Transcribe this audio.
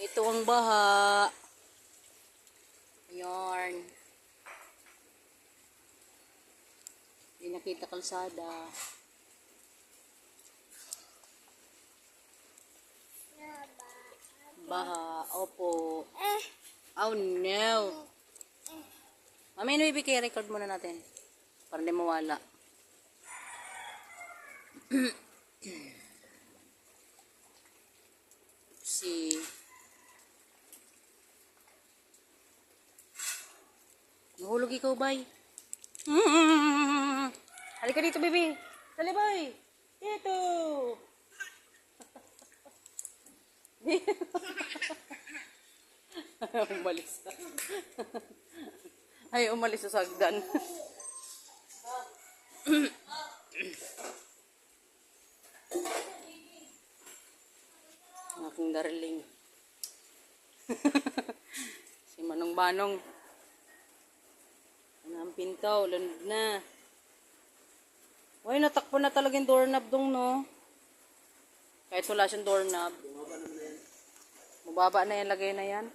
Ito ang baha. Ayan. Hindi nakita kalsada. Baha. Opo. Oh no. Mami, ano ibigay record muna natin? Para hindi mawala. si Nahulog ikaw, bay. Mm. Halika dito, baby. Dali, bay. Dito. umalis na. Ay, umalis sa sagdan. Ang aking darling. si Manong Banong. Ang pinto? Lunod na. Uy, natakpo na talaga yung doorknob dong, no? Kahit wala siyang doorknob. Mababa na yung lagay na yan.